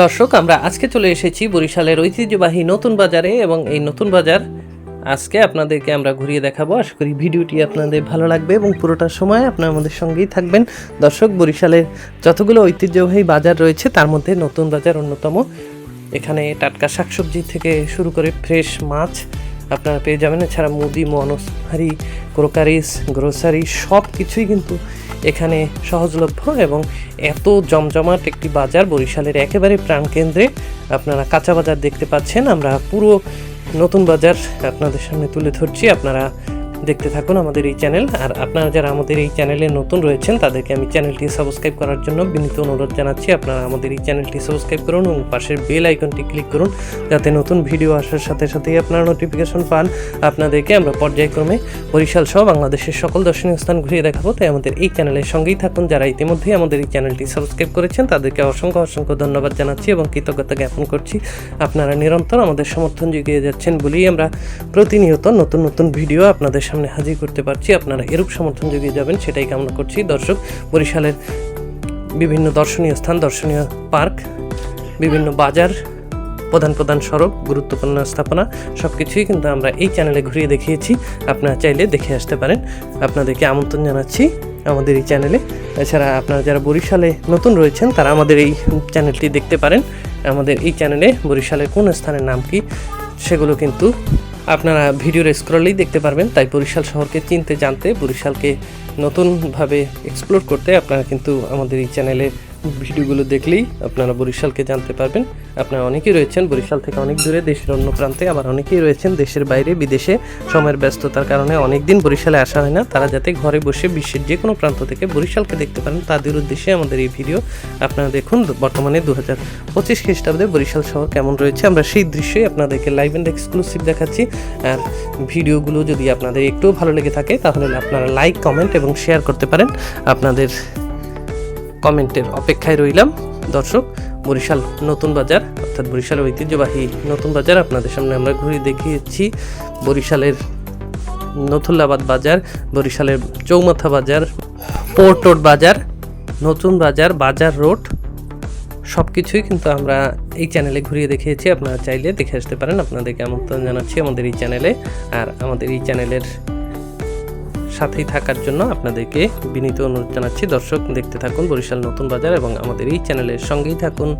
দর্শক, আমরা আজকে চলে এসেছি বরিশালের ঐতিহ্যবাহী নতুন বাজারে এবং এই নতুন বাজার আজকে আপনাদেরকে আমরা ঘুরিয়ে দেখাবো। আশা করি ভিডিওটি আপনাদের ভালো লাগবে এবং পুরোটা সময় আপনার আমাদের সঙ্গেই থাকবেন। দর্শক, বরিশালের যতগুলো ঐতিহ্যবাহী বাজার রয়েছে, তার মধ্যে নতুন বাজার অন্যতম। এখানে টাটকা শাকসবজি থেকে শুরু করে ফ্রেশ মাছ আপনারা পেয়ে যাবেন। এছাড়া মুদি, মনসারি, ক্রোকারিস, গ্রোসারি সব কিছুই কিন্তু এখানে সহজলভ্য এবং এত জমজমাট একটি বাজার বরিশালের একেবারে প্রাণকেন্দ্রে। আপনারা কাঁচা বাজার দেখতে পাচ্ছেন, আমরা পুরো নতুন বাজার আপনাদের সামনে তুলে ধরছি। আপনারা দেখতে থাকুন আমাদের এই চ্যানেল। আর আপনারা যারা আমাদের এই চ্যানেলে নতুন রয়েছেন, তাদেরকে আমি চ্যানেলটি সাবস্ক্রাইব করার জন্য বিনীত অনুরোধ জানাচ্ছি। আপনারা আমাদের এই চ্যানেলটি সাবস্ক্রাইব করুন এবং পাশের বেল আইকনটি ক্লিক করুন, যাতে নতুন ভিডিও আসার সাথে সাথেই আপনারা নোটিফিকেশন পান। আপনাদেরকে আমরা পর্যায়ক্রমে বরিশাল সহ বাংলাদেশের সকল দর্শনীয় স্থান ঘুরিয়ে দেখাবো। তাই আমাদের এই চ্যানেলের সঙ্গেই থাকুন। যারা ইতিমধ্যেই আমাদের এই চ্যানেলটি সাবস্ক্রাইব করেছেন, তাদেরকে অসংখ্য অসংখ্য ধন্যবাদ জানাচ্ছি এবং কৃতজ্ঞতা জ্ঞাপন করছি। আপনারা নিরন্তর আমাদের সমর্থন জুগিয়ে যাচ্ছেন বলেই আমরা প্রতিনিয়ত নতুন নতুন ভিডিও আপনাদের সামনে হাজির করতে পারছি। আপনারা এরূপ সমর্থন জুগিয়ে যাবেন, সেটাই কামনা করছি। দর্শক, বরিশালের বিভিন্ন দর্শনীয় স্থান, দর্শনীয় পার্ক, বিভিন্ন বাজার, প্রধান প্রধান সড়ক, গুরুত্বপূর্ণ স্থাপনা সব কিছুই কিন্তু আমরা এই চ্যানেলে ঘুরিয়ে দেখিয়েছি। আপনারা চাইলে দেখে আসতে পারেন। আপনাদেরকে আমন্ত্রণ জানাচ্ছি আমাদের এই চ্যানেলে। এছাড়া আপনারা যারা বরিশালে নতুন রয়েছেন, তারা আমাদের এই চ্যানেলটি দেখতে পারেন। আমাদের এই চ্যানেলে বরিশালের কোন স্থানের নাম কি, সেগুলো কিন্তু আপনারা ভিডিওর স্ক্রলেই দেখতে পারবেন, তাই বরিশাল শহরকে চিনতে, জানতে, বরিশালকে নতুনভাবে এক্সপ্লোর করতে আপনারা কিন্তু আমাদের এই চ্যানেলে ভিডিওগুলো দেখলেই আপনারা বরিশালকে জানতে পারবেন। আপনারা অনেকেই রয়েছেন বরিশাল থেকে অনেক দূরে, দেশের অন্য প্রান্তে। আবার অনেকেই রয়েছেন দেশের বাইরে, বিদেশে। সময়ের ব্যস্ততার কারণে অনেক দিন বরিশালে আসা হয় না। তারা যাতে ঘরে বসে বিশ্বের যে কোনো প্রান্ত থেকে বরিশালকে দেখতে পারেন, তাদের উদ্দেশ্যে আমাদের এই ভিডিও আপনারা দেখুন। বর্তমানে দু হাজার পঁচিশ খ্রিস্টাব্দে বরিশাল শহর কেমন রয়েছে, আমরা সেই দৃশ্যই আপনাদেরকে লাইভ অ্যান্ড এক্সক্লুসিভ দেখাচ্ছি। আর ভিডিওগুলো যদি আপনাদের একটুও ভালো লেগে থাকে, তাহলে আপনারা লাইক কমেন্ট এবং শেয়ার করতে পারেন। আপনাদের কমেন্টের অপেক্ষায় রইলাম। দর্শক, বরিশাল নতুন বাজার, অর্থাৎ বরিশাল ঐতিহ্যবাহী নতুন বাজার আপনাদের সামনে আমরা ঘুরে দেখিয়েছি। বরিশালের নথুল্লাবাদ বাজার, বরিশালের চৌমাথা বাজার, পোর্ট রোড বাজার, নতুন বাজার বাজার রোড সব কিছুই কিন্তু আমরা এই চ্যানেলে ঘুরিয়ে দেখিয়েছি। আপনারা চাইলে দেখে আসতে পারেন। আপনাদেরকে আমন্ত্রণ জানাচ্ছি আমাদের এই চ্যানেলে। আর আমাদের এই চ্যানেলের সাথেই থাকার জন্য আপনাদেরকে বিনীত অনুরোধ জানাচ্ছি। দর্শক, দেখতে থাকুন বরিশাল নতুন বাজার এবং আমাদের এই চ্যানেলের সঙ্গেই থাকুন।